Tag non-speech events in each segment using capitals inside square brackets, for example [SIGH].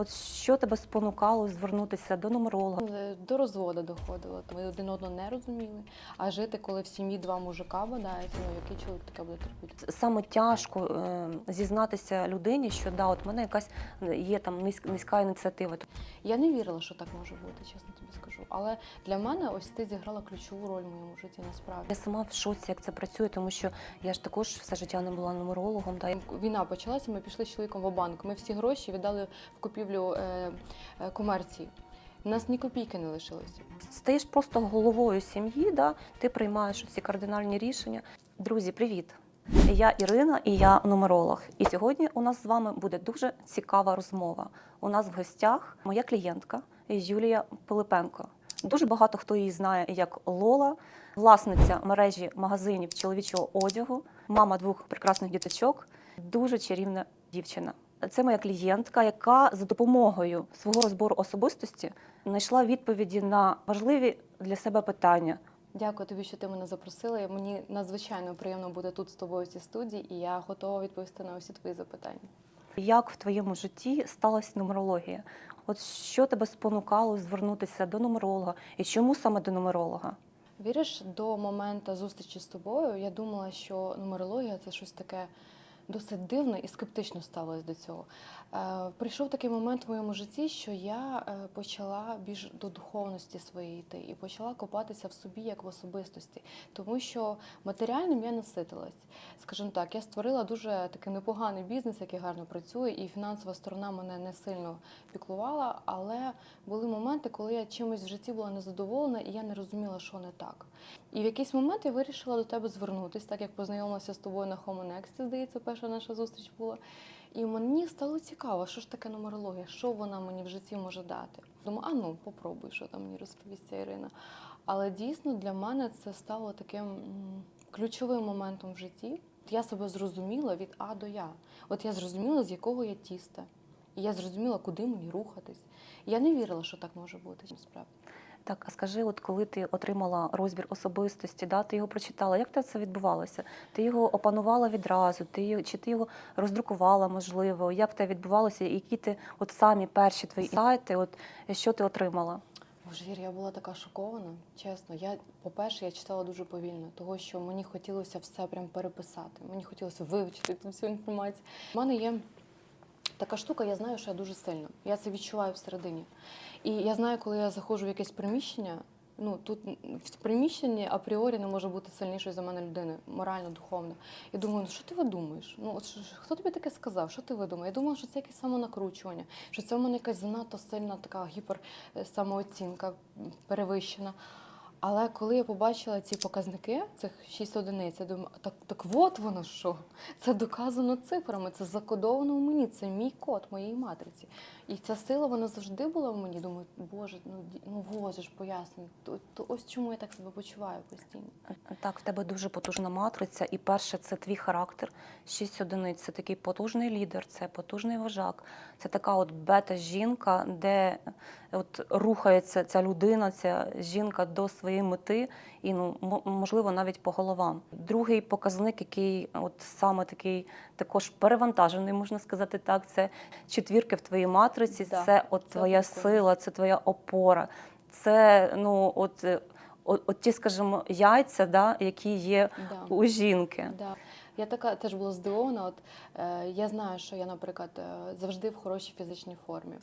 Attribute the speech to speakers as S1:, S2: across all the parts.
S1: От що тебе спонукало звернутися до нумеролога?
S2: Е, До розводу доходило. Ми один одного не розуміли. А жити, коли в сім'ї два мужика бодають, ну який чоловік таке буде терпіти?
S1: Саме тяжко е, зізнатися людині, що да, от в мене якась є там низь- низька ініціатива.
S2: Я не вірила, що так може бути, чесно тобі скажу. Але для мене ось ти зіграла ключову роль в моєму житті насправді.
S1: Я сама в шоці, як це працює, тому що я ж також все життя не була нумерологом. Да.
S2: Війна почалася, ми пішли з чоловіком в банк. Ми всі гроші віддали в купівлю е, е, комерції. У нас ні копійки не лишилося.
S1: Стаєш просто головою сім'ї, да? ти приймаєш ці кардинальні рішення. Друзі, привіт! Я Ірина і я нумеролог. І сьогодні у нас з вами буде дуже цікава розмова. У нас в гостях моя клієнтка Юлія Пилипенко. Дуже багато хто її знає як Лола, власниця мережі магазинів чоловічого одягу, мама двох прекрасних діточок, дуже чарівна дівчина. Це моя клієнтка, яка за допомогою свого розбору особистості знайшла відповіді на важливі для себе питання.
S2: Дякую тобі, що ти мене запросила. Мені надзвичайно приємно бути тут з тобою в цій студії, і я готова відповісти на усі твої запитання.
S1: Як в твоєму житті сталася нумерологія? От що тебе спонукало звернутися до нумеролога і чому саме до нумеролога?
S2: Віриш, до моменту зустрічі з тобою я думала, що нумерологія це щось таке досить дивне і скептично ставилась до цього. Е, прийшов такий момент в моєму житті, що я е, почала більш до духовності своєї йти і почала копатися в собі як в особистості, тому що матеріальним я наситилась. Скажімо так, я створила дуже такий непоганий бізнес, який гарно працює, і фінансова сторона мене не сильно піклувала, але були моменти, коли я чимось в житті була незадоволена, і я не розуміла, що не так. І в якийсь момент я вирішила до тебе звернутися, так як познайомилася з тобою на Хомонексті, здається, перша наша зустріч була. І мені стало цікаво, що ж таке нумерологія, що вона мені в житті може дати. Думаю, а ну, попробуй, що там мені розповість Ірина. Але дійсно для мене це стало таким ключовим моментом в житті. Я себе зрозуміла від А до Я. От я зрозуміла, з якого я тіста. І я зрозуміла, куди мені рухатись. Я не вірила, що так може бути насправді.
S1: Так, а скажи, от коли ти отримала розбір особистості, да, ти його прочитала, як це відбувалося? Ти його опанувала відразу, ти чи ти його роздрукувала, можливо? Як те відбувалося? І Які ти от самі перші твої сайти, от що ти отримала?
S2: Боже, Ір, я була така шокована, чесно. Я, по-перше, я читала дуже повільно, того що мені хотілося все прям переписати. Мені хотілося вивчити всю інформацію. У мене є така штука, я знаю, що я дуже сильна. Я це відчуваю всередині. І я знаю, коли я заходжу в якесь приміщення. Ну тут в приміщенні апріорі не може бути сильнішою за мене людини, морально, духовно. Я думаю, ну що ти видумуєш? Ну от хто тобі таке сказав? Що ти видумав? Я думала, що це якесь самонакручування, що це в мене якась занадто сильна така гіпер е, перевищена. Але коли я побачила ці показники, цих 6 одиниць, я думаю, так, так от воно що. Це доказано цифрами, це закодовано в мені, це мій код моєї матриці. І ця сила вона завжди була в мені. Думаю, боже, ну ну возиш пояснюй. То, то ось чому я так себе почуваю постійно.
S1: Так, в тебе дуже потужна матриця, і перше це твій характер. Шість одиниць це такий потужний лідер, це потужний вожак, це така от бета-жінка, де от рухається ця людина, ця жінка до своєї мети, і ну мо- можливо навіть по головам. Другий показник, який от саме такий також перевантажений, можна сказати так, це четвірки в твоїй матриці,
S2: Да,
S1: це от
S2: це
S1: твоя
S2: прикольно.
S1: сила, це твоя опора. Це ну от. е, От, от ті, скажімо, яйця, да, які є
S2: Да.
S1: у жінки.
S2: Да. Я така теж була здивована. От е, я знаю, що я, наприклад, е, завжди в хорошій фізичній формі.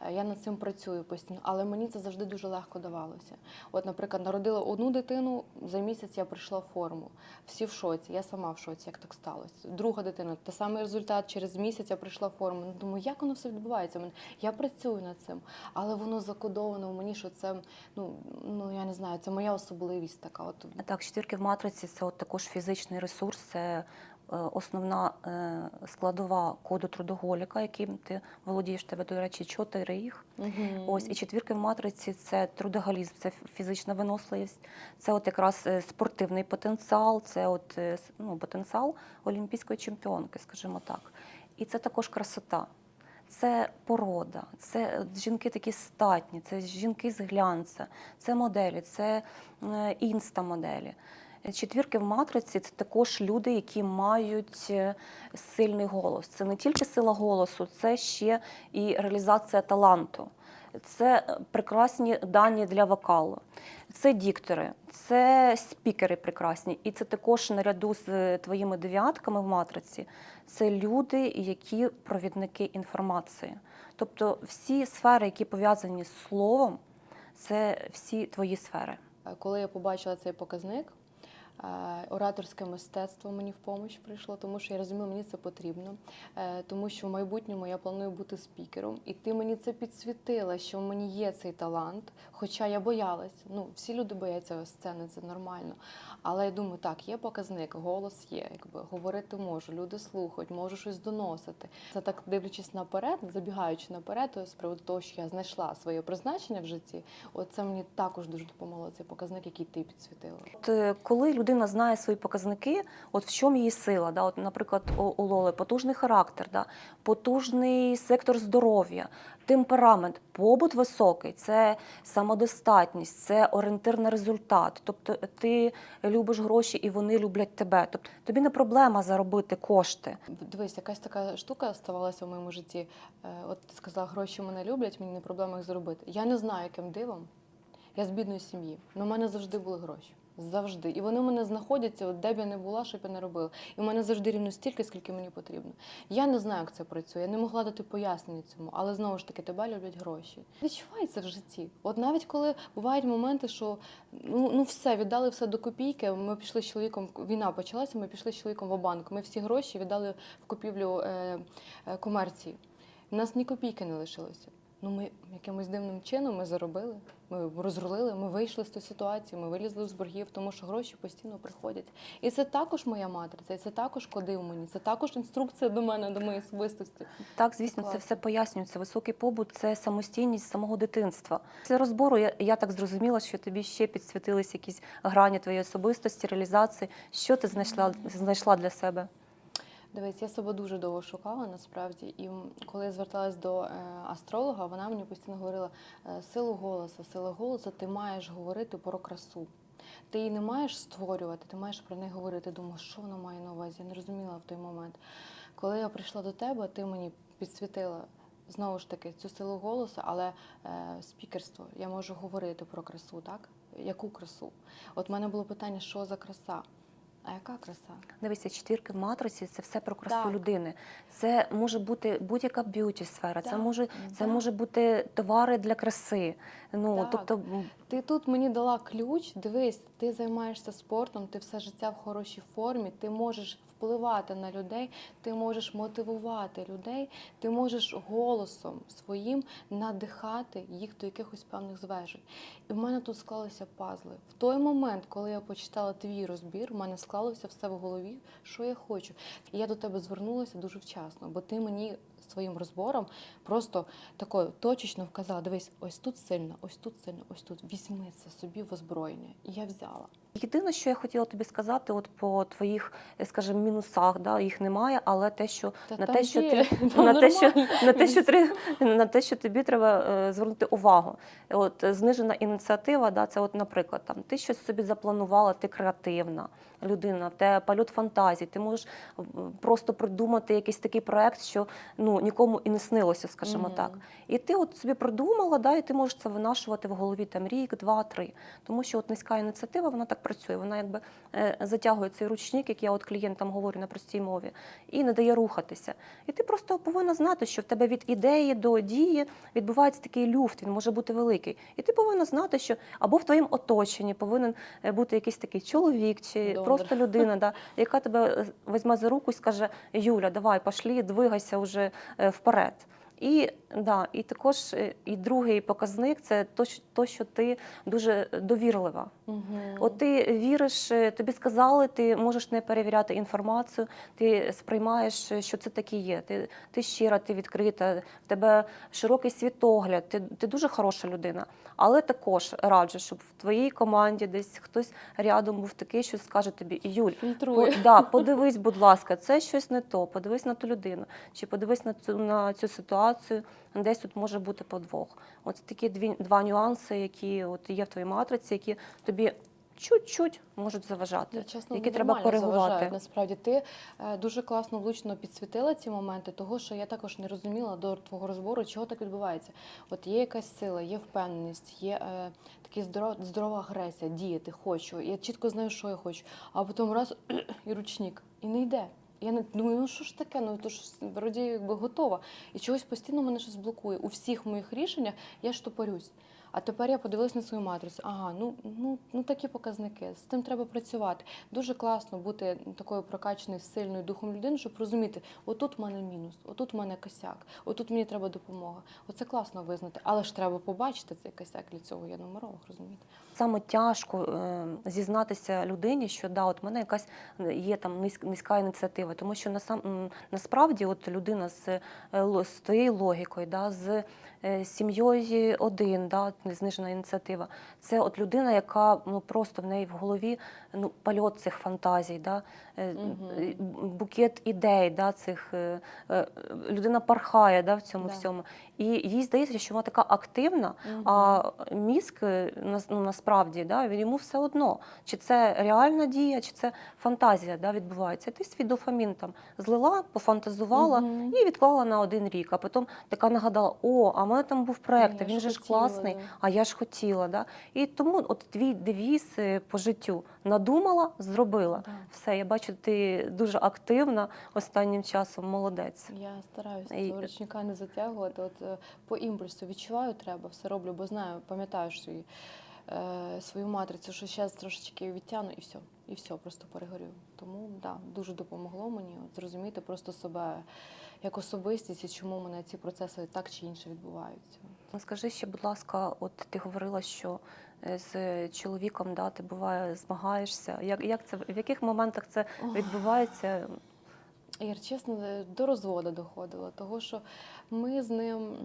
S2: Е, я над цим працюю постійно, але мені це завжди дуже легко давалося. От, наприклад, народила одну дитину, за місяць я прийшла в форму. Всі в шоці, я сама в шоці, як так сталося. Друга дитина, той самий результат, через місяць я прийшла в форму. Ну, думаю, як воно все відбувається? Я працюю над цим, але воно закодовано в мені, що це ну, ну я не знаю, це моя особливість така. От
S1: Так, четвірки в матриці це от також фізичний ресурс, це основна е, складова коду трудоголіка, яким ти володієш тебе, до речі, чотири їх.
S2: Мгм.
S1: Ось і четвірки в матриці це трудоголізм, це фізична виносливість, це от якраз е, спортивний потенціал, це от е, ну, потенціал олімпійської чемпіонки, скажімо так. І це також красота. Це порода, це жінки такі статні, це жінки з глянця, це моделі, це е, інста-моделі. Четвірки в матриці це також люди, які мають е, сильний голос. Це не тільки сила голосу, це ще і реалізація таланту. Це е, прекрасні дані для вокалу. Це діктори, це спікери прекрасні. І це також наряду з е, твоїми дев'ятками в матриці. Це люди, які провідники інформації. Тобто всі сфери, які пов'язані з словом, це всі твої сфери.
S2: Коли я побачила цей показник, ораторське мистецтво мені в допомогу прийшло, тому що я розумію, мені це потрібно, Е, тому що в майбутньому я планую бути спікером, і ти мені це підсвітила, що в мені є цей талант. Хоча я боялась. Ну, всі люди бояться сцени, це нормально. Але я думаю, так, є показник, голос є, якби говорити можу, люди слухають, можу щось доносити. Це так дивлячись наперед, забігаючи наперед, то з приводу того, що я знайшла своє призначення в житті. От це мені також дуже допомогло. Цей показник, який ти підсвітила.
S1: Е, коли людина знає свої показники, от в чому її сила? Да? От, наприклад, у, Лоли потужний характер, да? потужний сектор здоров'я, темперамент, побут високий, це самодостатність, це орієнтир на результат. Тобто ти любиш гроші і вони люблять тебе. Тобто тобі не проблема заробити кошти.
S2: Дивись, якась така штука ставалася в моєму житті. Е, От ти сказала, гроші мене люблять, мені не проблема їх заробити. Я не знаю, яким дивом. Я з бідної сім'ї, але в мене завжди були гроші. Завжди. І вони в мене знаходяться, от де б я не була, що б я не робила. І в мене завжди рівно стільки, скільки мені потрібно. Я не знаю, як це працює. Я не могла дати пояснення цьому, але знову ж таки тебе люблять гроші. Відчувається в житті. От навіть коли бувають моменти, що ну, ну все, віддали все до копійки. Ми пішли з чоловіком, війна почалася, ми пішли з чоловіком в банк. Ми всі гроші віддали в купівлю е, е, комерції. У нас ні копійки не лишилося. Ну, ми якимось дивним чином ми заробили, ми розрулили, ми вийшли з тієї ситуації, ми вилізли з боргів, тому що гроші постійно приходять. І це також моя матриця, і це також коди в мені, це також інструкція до мене, до моєї особистості.
S1: Так, звісно, це
S2: Класно.
S1: все пояснюється. Високий побут це самостійність самого дитинства. Після розбору я, я так зрозуміла, що тобі ще підсвітились якісь грані твоєї особистості, реалізації. Що ти знайшла, знайшла для себе?
S2: Дивись, я себе дуже довго шукала насправді. І коли я зверталась до е, астролога, вона мені постійно говорила: е, силу голосу, сила голосу, ти маєш говорити про красу. Ти її не маєш створювати, ти маєш про неї говорити. Думаю, що вона має на увазі? Я не розуміла в той момент. Коли я прийшла до тебе, ти мені підсвітила знову ж таки цю силу голосу, але е, спікерство. Я можу говорити про красу, так? Яку красу? От в мене було питання, що за краса? А яка краса?
S1: Дивися, четвірки в матриці це все про красу
S2: Так.
S1: людини. Це може бути будь-яка б'юті сфера, це може це
S2: так.
S1: може бути товари для краси. Ну
S2: Так.
S1: тобто
S2: Ти тут мені дала ключ. Дивись, ти займаєшся спортом, ти все життя в хорошій формі, ти можеш впливати на людей, ти можеш мотивувати людей, ти можеш голосом своїм надихати їх до якихось певних звершень. І в мене тут склалися пазли. В той момент, коли я почитала твій розбір, в мене склалося все в голові, що я хочу. І я до тебе звернулася дуже вчасно, бо ти мені своїм розбором просто такою точечно вказала: дивись, ось тут сильно, ось тут сильно, ось тут. Візьми це собі в озброєння. І я взяла.
S1: Єдине, що я хотіла тобі сказати, от по твоїх, е, скажімо, мінусах, да, їх немає, але те, що
S2: Та
S1: на
S2: там
S1: те, що
S2: є,
S1: ти [LAUGHS]
S2: там
S1: на те, що на те, що три на те, що тобі треба е, звернути увагу. От е, знижена ініціатива, да, це от, наприклад, там ти щось собі запланувала, ти креативна людина, тебе польот фантазій, ти можеш просто придумати якийсь такий проект, що ну нікому і не снилося, скажімо
S2: Мгм.
S1: так. І ти от собі придумала, да, і ти можеш це винашувати в голові там рік, два, три. Тому що от низька ініціатива, вона так працює. Вона якби е, затягує цей ручник, як я от клієнтам говорю на простій мові, і не дає рухатися. І ти просто повинна знати, що в тебе від ідеї до дії відбувається такий люфт, він може бути великий. І ти повинна знати, що або в твоєму оточенні повинен е, бути якийсь такий чоловік чи
S2: Добре.
S1: просто людина, да, яка тебе е, візьме за руку і скаже: Юля, давай, пошлі, двигайся вже вперед. І, да, і також е, і другий показник це то, що- ти дуже довірлива. От ти віриш, е, тобі сказали, ти можеш не перевіряти інформацію, ти сприймаєш, е, що це таке є. Ти, ти щира, ти відкрита, в тебе широкий світогляд, ти, ти дуже хороша людина. Але також раджу, щоб в твоїй команді десь хтось рядом був такий, що скаже тобі, Юль, по, да, [LAUGHS] подивись, будь ласка, це щось не то, подивись на ту людину, чи подивись на цю, на цю ситуацію, десь тут може бути подвох. От такі дві, два нюанси, які от є в твоїй матриці, які тобі чуть-чуть можуть заважати,
S2: Я, чесно,
S1: які треба коригувати.
S2: заважають, Насправді ти е, дуже класно влучно підсвітила ці моменти, того що я також не розуміла до твого розбору, чого так відбувається. От є якась сила, є впевненість, є е, така здорова, здорова агресія, діяти хочу. Я чітко знаю, що я хочу. А потім раз [CLEARS THROAT] і ручник, і не йде. Я не думаю, ну що ж таке? Ну то ж вроді якби готова. І чогось постійно мене щось блокує. У всіх моїх рішеннях я штопорюсь. А тепер я подивилась на свою матрицю. Ага, ну, ну, ну такі показники. З тим треба працювати. Дуже класно бути такою прокачаною, сильною духом людини, щоб розуміти, отут в мене мінус, отут в мене косяк, отут мені треба допомога. Оце класно визнати. Але ж треба побачити цей косяк для цього. Я нумеролог, розумієте?
S1: Саме тяжко е, зізнатися людині, що да, от мене якась є там низька ініціатива, тому що насам, насправді от людина з, е, з тією логікою, да, з е, сім'єю один, да, знижена ініціатива. Це от людина, яка ну просто в неї в голові ну польот цих фантазій, да, е, е, букет ідей, да, цих е, е, людина пархає да, в цьому
S2: Да.
S1: всьому. І їй здається, що вона така активна. А мізк е, ну, насправді да, він йому все одно, чи це реальна дія, чи це фантазія да, відбувається. Ти свій дофамін там злила, пофантазувала
S2: Мгм.
S1: і відклала на один рік. А потім така нагадала: о, а в мене там був проект, він же ж класний, а я ж хотіла. Да? І тому от твій девіз е, по життю надумала, зробила.
S2: Да.
S1: Все, я бачу, ти дуже активна останнім часом, молодець.
S2: Я стараюся
S1: І-
S2: ручника не затягувати. От е, по імпульсу відчуваю, треба, все роблю, бо знаю, пам'ятаю свої, е, свою матрицю, що зараз трошечки відтягну і все. І все, просто перегорю. Тому да, дуже допомогло мені от, зрозуміти просто себе як особистість і чому мене ці процеси так чи інше відбуваються.
S1: Ну, Скажи ще, будь ласка, от ти говорила, що е, з чоловіком да, ти буває змагаєшся. Як, як це, в яких моментах це відбувається?
S2: Я чесно до розводу доходила, того що ми з ним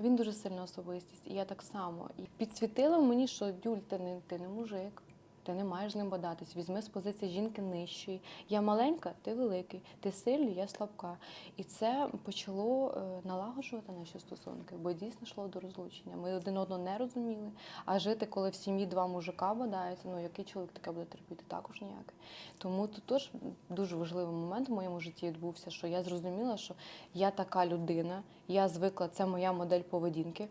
S2: він дуже сильна особистість, і я так само. І підсвітило мені, що Дюль, ти не ти не мужик. Ти не маєш з ним бодатись. Візьми з позиції жінки нижчої. Я маленька, ти великий, ти сильний, я слабка. І це почало е, налагоджувати наші стосунки, бо дійсно йшло до розлучення. Ми один одного не розуміли. А жити, коли в сім'ї два мужика бодаються, ну який чоловік таке буде терпіти, також ніякий. Тому тут теж дуже важливий момент в моєму житті відбувся, що я зрозуміла, що я така людина, я звикла, це моя модель поведінки.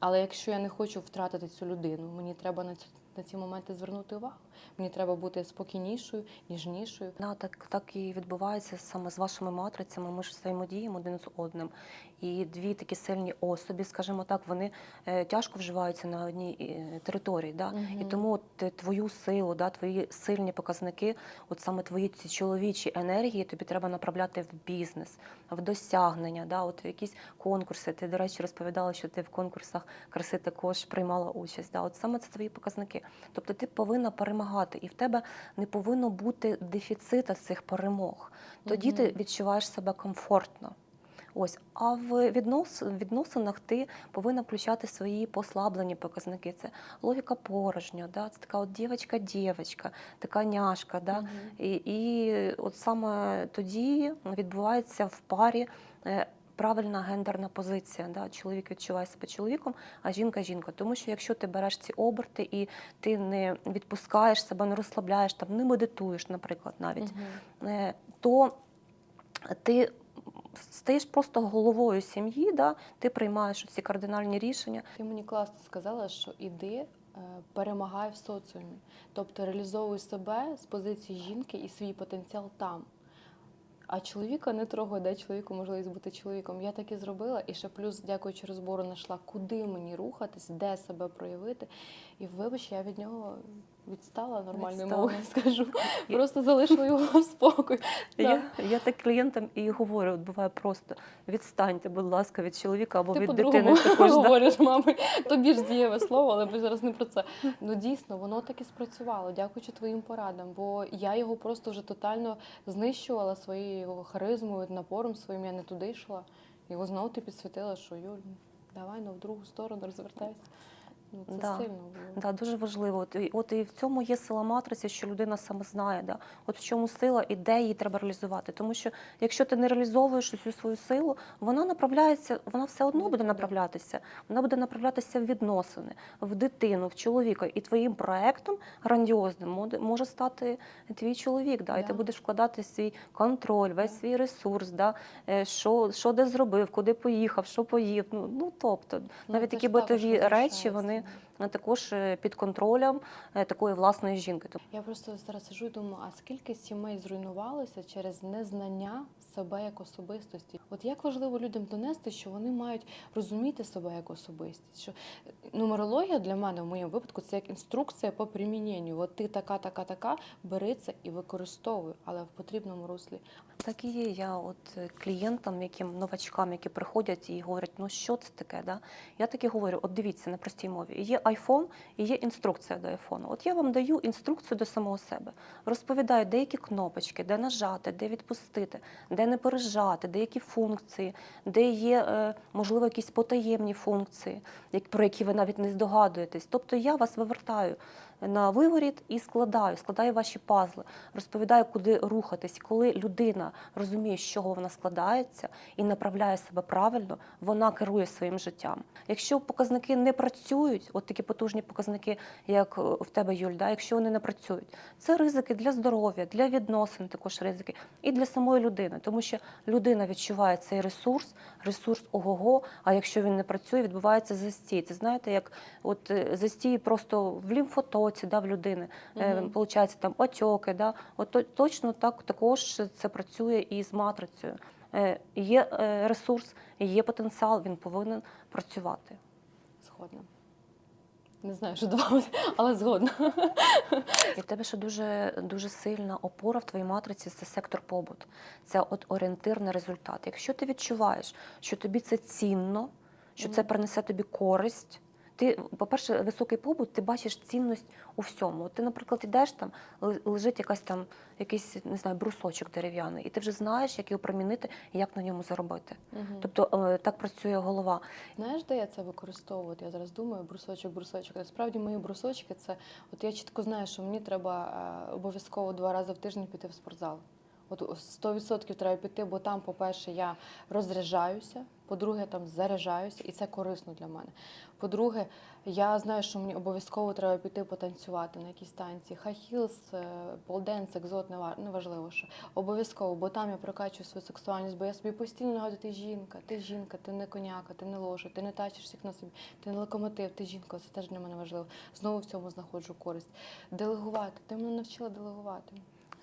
S2: Але якщо я не хочу втратити цю людину, мені треба на цю на ці моменти звернути увагу. Мені треба бути спокійнішою, ніжнішою.
S1: Да, так, так і відбувається саме з вашими матрицями. Ми ж взаємодіємо один з одним. І дві такі сильні особі, скажімо так, вони е, тяжко вживаються на одній е, території. Да? І тому от, е, твою силу, да, твої сильні показники, от саме твої ці чоловічі енергії, тобі треба направляти в бізнес, в досягнення, да, от в якісь конкурси. Ти, до речі, розповідала, що ти в конкурсах краси також приймала участь. Да? От саме це твої показники. Тобто ти повинна перемагати, і в тебе не повинно бути дефіцита цих перемог. Тоді ти відчуваєш себе комфортно. Ось, а в віднос, відносинах ти повинна включати свої послаблені показники. Це логіка порожня, да? це така от дівчинка-дівчинка, така няшка. Да?
S2: Мгм.
S1: І, і от саме тоді відбувається в парі е, правильна гендерна позиція. Да? Чоловік відчуває себе чоловіком, а жінка жінка. Тому що якщо ти береш ці оберти і ти не відпускаєш себе, не розслабляєш, там, не медитуєш, наприклад, навіть, е, то ти стаєш просто головою сім'ї, да? ти приймаєш ці кардинальні рішення.
S2: Ти мені класно сказала, що іди. е, Перемагай в соціумі, тобто реалізовуй себе з позиції жінки і свій потенціал там. А чоловіка не трогай, дай чоловіку можливість бути чоловіком. Я так і зробила, і ще плюс, дякуючи розбору, знайшла, куди мені рухатись, де себе проявити. І вибач, я від нього відстала нормальною
S1: Відстала.
S2: мовою, [LAUGHS] скажу. Просто залишила його в спокій.
S1: Я, я так клієнтам і говорю, от буває просто відстаньте, будь ласка, від чоловіка або
S2: Ти
S1: від дитини. [LAUGHS] Також, да.
S2: говориш, мами. Тобі ж дієве слово, але ми зараз не про це. Ну дійсно, воно так і спрацювало, дякуючи твоїм порадам. Бо я його просто вже тотально знищувала своєю харизмою, напором своїм. Я не туди йшла. Його знову ти підсвітила, що Юль, давай ну, в другу сторону розвертайся. Ну, це
S1: Да.
S2: сильно було.
S1: Да, дуже важливо. От і, от і в цьому є сила матриці, що людина саме знає, да, от в чому сила і де її треба реалізувати. Тому що якщо ти не реалізовуєш цю свою силу, вона направляється, вона все одно буде направлятися. Вона буде направлятися в відносини, в дитину, в чоловіка. І твоїм проектом грандіозним може- може стати твій чоловік. Да, І ти
S2: Да.
S1: будеш вкладати свій контроль, весь свій ресурс, да, е, що, що де зробив, куди поїхав, що поїв. Ну, ну тобто,
S2: Ну,
S1: навіть
S2: це
S1: такі
S2: ж також
S1: битові речі, вони а також е, під контролем е, такої власної жінки.
S2: Я просто зараз сижу і думаю, а скільки сімей зруйнувалося через незнання себе як особистості? От як важливо людям донести, що вони мають розуміти себе як особистість? Що е, нумерологія для мене в моєму випадку це як інструкція по приміненню. От ти така, така, така, бери це і використовуй, але в потрібному руслі.
S1: Так і є. Я от е, клієнтам, яким новачкам, які приходять і говорять, ну що це таке? Да? Я таки говорю: от дивіться на простій мові. Є iPhone і є інструкція до iPhone. От я вам даю інструкцію до самого себе. Розповідаю, деякі кнопочки, де нажати, де відпустити, де не пережати, де які функції, де є, е, можливо, якісь потаємні функції, про які ви навіть не здогадуєтесь. Тобто я вас вивертаю на виворіт і складаю, складаю ваші пазли, розповідаю, куди рухатись. Коли людина розуміє, з чого вона складається і направляє себе правильно, вона керує своїм життям. Якщо показники не працюють, от такі потужні показники, як е, в тебе, Юль, да, якщо вони не працюють, це ризики для здоров'я, для відносин, також ризики, і для самої людини, тому що людина відчуває цей ресурс, ресурс ого-го, а якщо він не працює, відбувається застій. Це знаєте, як от е, застій просто в лімфотоці, да, в людини, е, получається там отьоки, да, от точно так також це працює і з матрицею. Е, Є е, ресурс, є потенціал, він повинен працювати.
S2: Згодна. Не знаю, що добавити, але згодна.
S1: І в тебе ще дуже, дуже сильна опора в твоїй матриці це сектор побут. Це от орієнтир на результат. Якщо ти відчуваєш, що тобі це цінно, що це принесе тобі користь. Ти, по-перше, високий побут, ти бачиш цінність у всьому. Ти, наприклад, ідеш там, лежить якась там якийсь не знаю, брусочок дерев'яний, і ти вже знаєш, як його примінити і як на ньому заробити.
S2: Мгм.
S1: Тобто е, так працює голова.
S2: Знаєш, де я це використовую? Я зараз думаю, брусочок, брусочок. Насправді мої брусочки це, от я чітко знаю, що мені треба е, обов'язково два рази в тиждень піти в спортзал. От 100% треба піти, бо там, по-перше, я розряджаюся, по-друге, там заряджаюся, і це корисно для мене. По-друге, я знаю, що мені обов'язково треба піти потанцювати на якісь танці. Heels, полденс, екзот, нева- неважливо що. Обов'язково, бо там я прокачую свою сексуальність, бо я собі постійно нагадую, ти жінка, ти жінка, ти не коняка, ти не ложа, ти не тачиш всіх на собі, ти не локомотив, ти жінка, це теж для мене важливо. Знову в цьому знаходжу користь. Делегувати. Ти мене навчила делегувати.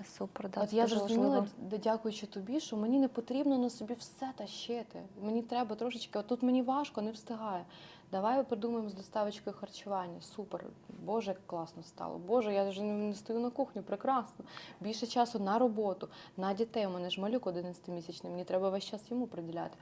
S1: Супер, да,
S2: От я зрозуміла, дякуючи тобі, що мені не потрібно на собі все тащити. Мені треба трошечки, от тут мені важко, не встигаю. Давай придумаємо з доставочкою харчування. Супер. Боже, як класно стало. Боже, я вже не стою на кухні, прекрасно. Більше часу на роботу, на дітей. У мене ж малюк 11-місячний, мені треба весь час йому приділяти.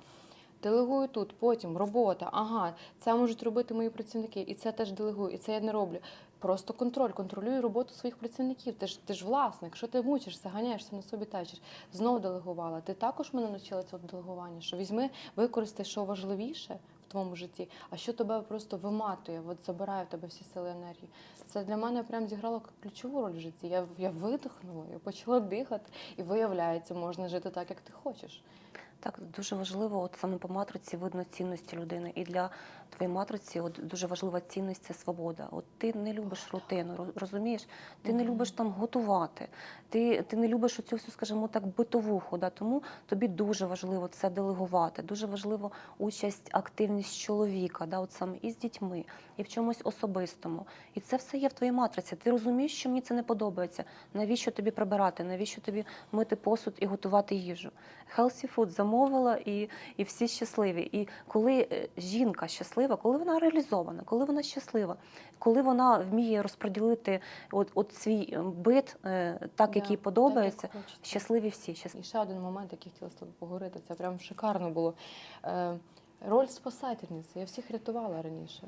S2: Делегую тут, потім робота. Ага, це можуть робити мої працівники, і це теж делегую, і це я не роблю. Просто контроль, контролюю роботу своїх працівників. Ти ж ти ж власник. Що ти мучишся, ганяєшся на собі тачиш. Знову делегувала. Ти також мене навчила цього делегування. Що візьми, використай, що важливіше в твоєму житті, а що тебе просто виматує, от забирає в тебе всі сили енергії. Це для мене прям зіграло ключову роль в житті. Я, я видихнула, я почала дихати, і виявляється, можна жити так, як ти хочеш.
S1: Так, дуже важливо, от саме по матриці видно цінності людини. І для твоєї матриці от дуже важлива цінність це свобода. От ти не любиш рутину, розумієш? Ти не любиш там готувати, ти, ти не любиш оцю всю, скажімо так, битовуху. Да? Тому тобі дуже важливо це делегувати. Дуже важливо участь, активність чоловіка, да? от саме і з дітьми, і в чомусь особистому. І це все є в твоїй матриці. Ти розумієш, що мені це не подобається. Навіщо тобі прибирати? Навіщо тобі мити посуд і готувати їжу? Healthy food замовила і, і всі щасливі. І коли е, жінка щаслива, коли вона реалізована, коли вона щаслива, коли вона вміє розподілити от, от свій е, бит е, так,
S2: Да,
S1: як їй
S2: так,
S1: подобається,
S2: як
S1: щасливі всі. Щасливі.
S2: І ще один момент, який хотіла з тобою поговорити, це прям шикарно було. Роль спасательниці. Я всіх рятувала раніше.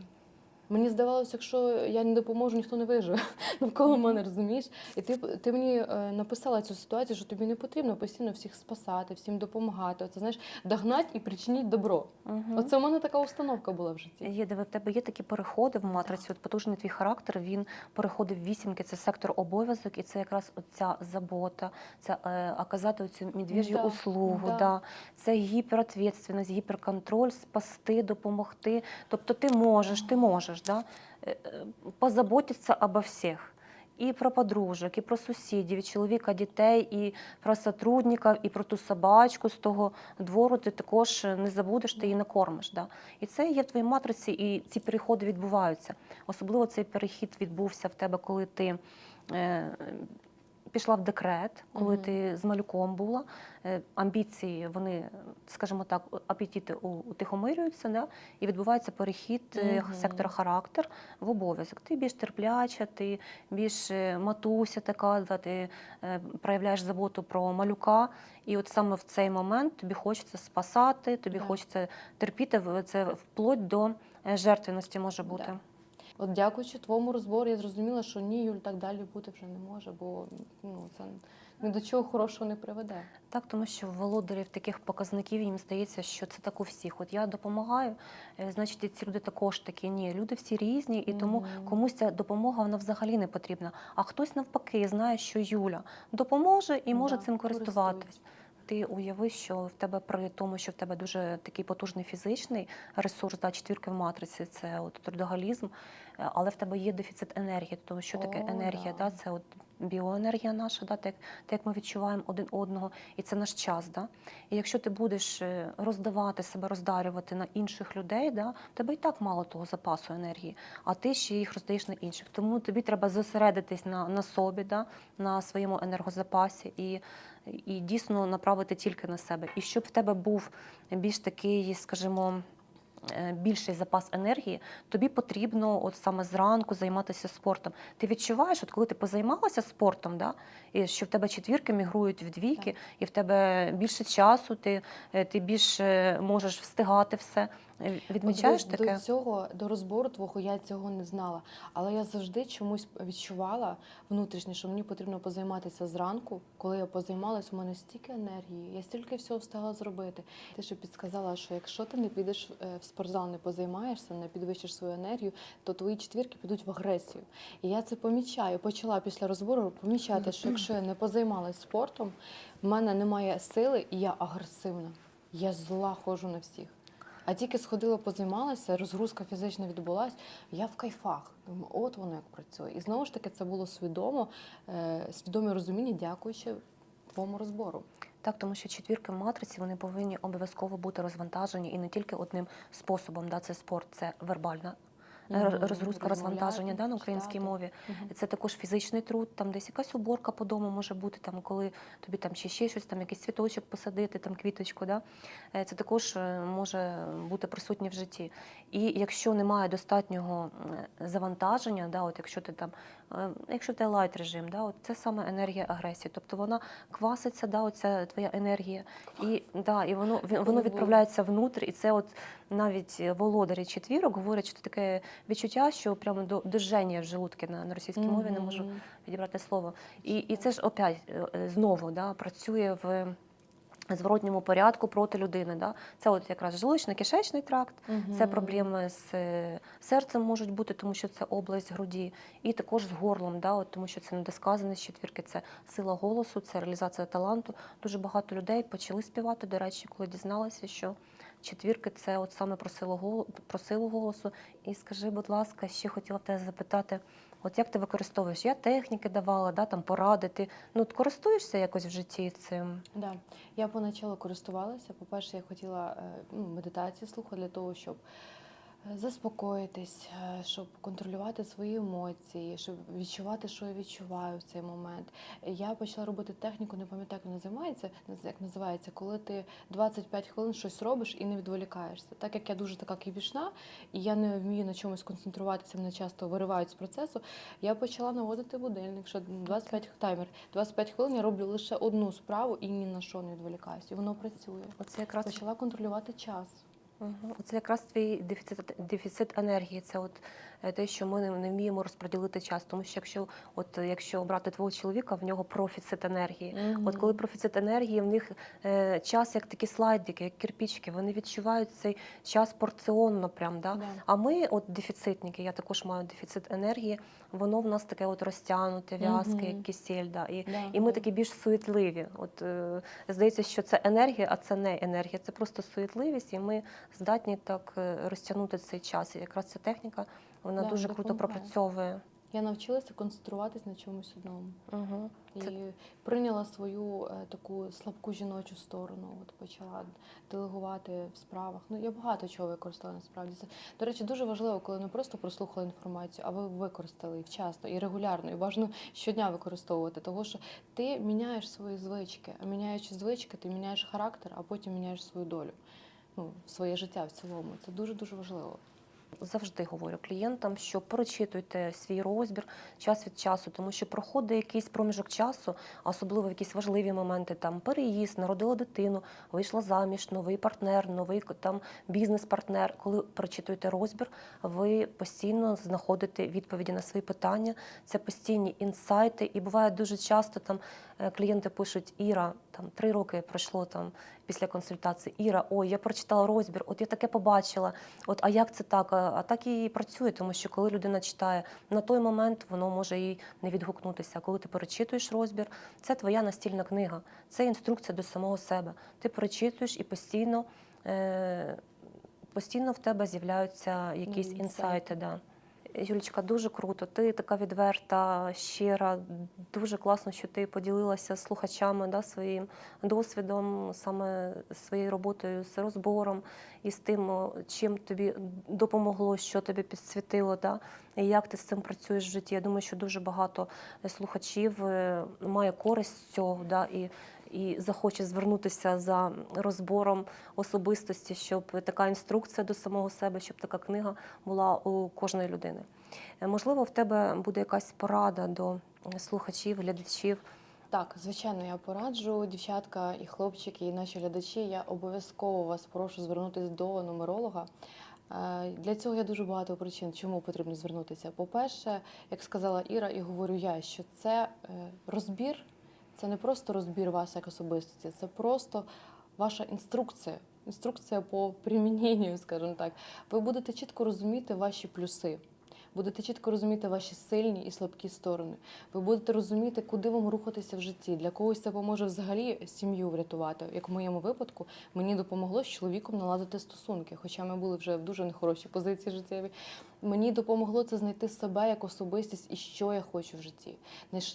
S2: Мені здавалося, якщо я не допоможу, ніхто не виживе [LAUGHS] навколо мене, розумієш? І ти, ти мені е, написала цю ситуацію, що тобі не потрібно постійно всіх спасати, всім допомагати. Оце знаєш, догнать і причиніть добро.
S1: Мгм.
S2: Оце в мене така установка була в житті.
S1: Є, диви, в тебе є такі переходи в матриці. От потужний твій характер, він переходив вісімки, це сектор обов'язок, і це якраз ця забота, це е, оказати цю медвежю
S2: Да,
S1: услугу.
S2: да.
S1: Да. Це гіперответственність, гіперконтроль, спасти, допомогти. Тобто ти можеш, ти можеш да? е, е, обо всіх. І про подружок, і про сусідів, і чоловіка, дітей, і про сотрудників, і про ту собачку з того двору ти також не забудеш, ти її накормиш. Да? І це є в твоїй матриці, і ці переходи відбуваються. Особливо цей перехід відбувся в тебе, коли ти е, пішла в декрет, коли
S2: Мгм.
S1: ти з малюком була. Е, амбіції, вони, скажімо так, апетити утихомирюються, да? і відбувається перехід
S2: Мгм.
S1: сектора характер в обов'язок. Ти більш терпляча, ти більш е, матуся така, да, ти е, проявляєш заботу про малюка. І от саме в цей момент тобі хочеться спасати, тобі
S2: Да.
S1: хочеться терпіти. Це вплоть до жертвеності може бути.
S2: Да. От дякуючи твоєму розбору, я зрозуміла, що ні, Юль, так далі бути вже не може, бо ну, це ні до чого хорошого не приведе.
S1: Так, тому що володарів таких показників їм здається, що це так у всіх. От я допомагаю, е, значить, і ці люди також такі. Ні, люди всі різні, і тому комусь ця допомога вона взагалі не потрібна. А хтось навпаки знає, що Юля допоможе і може
S2: Да,
S1: цим користуватись. Ти уяви, що в тебе при тому, що в тебе дуже такий потужний фізичний ресурс, да, четвірки в матриці, це от трудоголізм, е, але в тебе є дефіцит енергії. Тому що таке енергія?
S2: да.
S1: Да. Це от біоенергія наша, да, так як ми відчуваємо один одного, і це наш час. Да. І якщо ти будеш е, роздавати себе, роздарювати на інших людей, да, в тебе і так мало того запасу енергії, а ти ще їх роздаєш на інших. Тому тобі треба зосередитись на, на собі, да, на своєму енергозапасі і, і дійсно направити тільки на себе. І щоб в тебе був більш такий, скажімо, е, більший запас енергії, тобі потрібно от саме зранку займатися спортом. Ти відчуваєш, от коли ти позаймалася спортом, да, і що в тебе четвірки мігрують в двійки, і в тебе більше часу, ти, е, ти більше можеш встигати все. Е, Відмічаєш
S2: От
S1: таке?
S2: До цього, до розбору твого я цього не знала. Але я завжди чомусь відчувала внутрішнє, що мені потрібно позайматися зранку. Коли я позаймалась, у мене стільки енергії, я стільки всього встигла зробити. Ти ще підсказала, що якщо ти не підеш е, в спортзал, не позаймаєшся, не підвищиш свою енергію, то твої четвірки підуть в агресію. І я це помічаю. Почала після розбору помічати, що якщо я не позаймалась спортом, в мене немає сили, і я агресивна. Я зла ходжу на всіх. А тільки сходила, позаймалася, розгрузка фізична відбулась, я в кайфах. Думаю, от воно як працює. І знову ж таки, це було свідомо, е, свідоме розуміння, дякуючи твоєму розбору.
S1: Так, тому що четвірки матриці вони повинні обов'язково бути розвантажені і не тільки одним способом. Да, це спорт, це вербальна. Розгрузка, розвантаження да, на українській мові. Це також фізичний труд, там десь якась уборка по дому може бути, там коли тобі там ще, ще щось, там якийсь цвіточок посадити, там квіточку. Да? Е, Це також е, може бути присутнє в житті. І якщо немає достатнього е, завантаження, да, от якщо ти там, якщо ти лайт режим, да, от це саме енергія агресії, тобто вона кваситься, да, оця твоя енергія, і, да, і воно, воно відправляється внутрі, і це от навіть володарі четвірок говорять, що таке відчуття, що прямо до, до жження в желудки на, на російській мові не можу відібрати слово. І, і це ж опять е, е, знову да, працює в зворотньому порядку проти людини. Да? Це от якраз желудочно-кишечний тракт, це проблеми з е, серцем можуть бути, тому що це область груді, і також з горлом, да? от, тому що це недосказаність четвірки, це сила голосу, це реалізація таланту. Дуже багато людей почали співати, до речі, коли дізналися, що четвірки це от саме про силу, голо- про силу голосу. І скажи, будь ласка, ще хотіла б тебе запитати. От як ти використовуєш? Я техніки давала, да, там поради. Ти ну от користуєшся якось в житті цим?
S2: Да. Я поначалу користувалася. По-перше, я хотіла е, ну, медитації слухати для того, щоб заспокоїтись, е, щоб контролювати свої емоції, щоб відчувати, що я відчуваю в цей момент. Я почала робити техніку, не пам'ятаю, як вона називається, як називається, коли ти 25 хвилин щось робиш і не відволікаєшся. Так як я дуже така кипішна, і я не вмію на чомусь концентруватися, мене часто виривають з процесу. Я почала наводити будильник, що 25 таймер, 25 хвилин я роблю лише одну справу і ні на що не відволікаюсь. І воно працює.
S1: Оце якраз
S2: Почала контролювати час.
S1: Мгм. Оце якраз твій дефіцит, дефіцит енергії. Це от е, те, що ми не, вміємо розподілити час. Тому що якщо, от, якщо брати твого чоловіка, в нього профіцит енергії. От коли профіцит енергії, в них е, час як такі слайдики, як кирпички, вони відчувають цей час порціонно прям. Да?
S2: Да.
S1: А ми, от дефіцитники, я також маю дефіцит енергії, воно в нас таке от розтягнуте, в'язке,
S2: Мгм.
S1: як кисель. Да? І,
S2: Да,
S1: і ми такі більш суетливі. От е, здається, що це енергія, а це не енергія, це просто суетливість, і ми здатні так е, розтягнути цей час. І якраз ця техніка вона
S2: Да,
S1: дуже круто
S2: допомагає.
S1: пропрацьовує.
S2: Я навчилася концентруватись на чомусь одному.
S1: Угу.
S2: І
S1: Це-
S2: прийняла свою е, таку слабку жіночу сторону. От почала делегувати в справах. Ну я багато чого використала насправді. Це до речі, дуже важливо, коли не просто прослухали інформацію, а ви використали і вчасно, і регулярно, і бажано щодня використовувати. Того що ти міняєш свої звички, а міняючи звички, ти міняєш характер, а потім міняєш свою долю. Ну, своє життя в цілому. Це дуже дуже важливо.
S1: Завжди говорю клієнтам, що перечитуйте свій розбір час від часу, тому що проходить якийсь проміжок часу, особливо якісь важливі моменти, там переїзд, народила дитину, вийшла заміж, новий партнер, новий там бізнес-партнер. Коли перечитуєте розбір, ви постійно знаходите відповіді на свої питання. Це постійні інсайти. І буває дуже часто там е, клієнти пишуть Іра, там три роки пройшло там після консультації. Іра, ой, я прочитала розбір, от я таке побачила. От, а як це так? А, а так і працює, тому що коли людина читає на той момент, воно може їй не відгукнутися. А коли ти перечитуєш розбір, це твоя настільна книга, це інструкція до самого себе. Ти перечитуєш і постійно, е, постійно в тебе з'являються якісь інсайти. Да. Юлічка, дуже круто. Ти така відверта, щира. Дуже класно, що ти поділилася з слухачами да, своїм досвідом, саме своєю роботою з розбором і з тим, чим тобі допомогло, що тобі підсвітило, да, і як ти з цим працюєш в житті. Я думаю, що дуже багато слухачів е, має користь з цього, да, і, і захоче звернутися за розбором особистості, щоб така інструкція до самого себе, щоб така книга була у кожної людини. Е, Можливо, в тебе буде якась порада до слухачів, глядачів.
S2: Так, звичайно, я пораджу, дівчатка і хлопчики, і наші глядачі. Я обов'язково вас прошу звернутися до нумеролога. Е, Для цього є дуже багато причин, чому потрібно звернутися. По-перше, як сказала Іра, і говорю я, що це е, розбір, це не просто розбір вас як особистості, це просто ваша інструкція. Інструкція по приміненню, скажімо так. Ви будете чітко розуміти ваші плюси, будете чітко розуміти ваші сильні і слабкі сторони. Ви будете розуміти, куди вам рухатися в житті. Для когось це поможе взагалі сім'ю врятувати. Як в моєму випадку, мені допомогло з чоловіком наладити стосунки, хоча ми були вже в дуже нехорошій позиції життєвій. Мені допомогло це знайти себе як особистість і що я хочу в житті.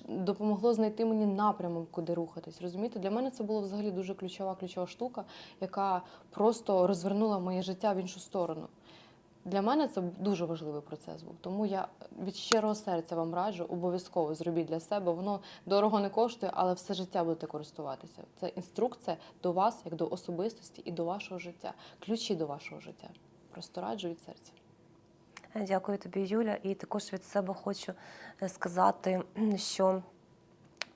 S2: Допомогло знайти мені напрямок, куди рухатись. Розумієте, для мене це було взагалі дуже ключова ключова штука, яка просто розвернула моє життя в іншу сторону. Для мене це дуже важливий процес був. Тому я від щирого серця вам раджу, обов'язково зробіть для себе. Воно дорого не коштує, але все життя будете користуватися. Це інструкція до вас, як до особистості, і до вашого життя. Ключі до вашого життя. Просто раджу від серця.
S1: Дякую тобі, Юля. І також від себе хочу е, сказати, що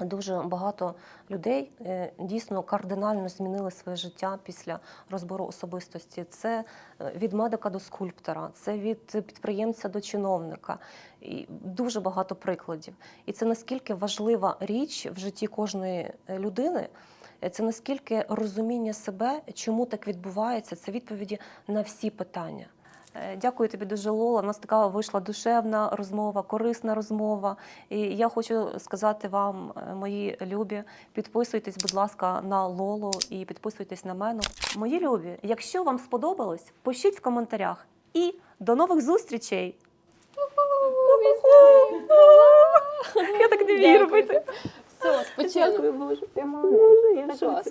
S1: дуже багато людей е, дійсно кардинально змінили своє життя після розбору особистості. Це е, від медика до скульптора, це від підприємця до чиновника. І дуже багато прикладів. І це наскільки важлива річ в житті кожної е, людини. Це наскільки розуміння себе, чому так відбувається, це відповіді на всі питання. Е, Дякую тобі дуже, Лола. У нас така вийшла душевна розмова, корисна розмова. І я хочу сказати вам, е, мої любі, підписуйтесь, будь ласка, на Лолу і підписуйтесь на мене. Мої любі, якщо вам сподобалось, пишіть в коментарях. І до нових зустрічей! Я так не вірю.
S2: Дякую. Все, спочатку.
S1: Прямо. Боже, я.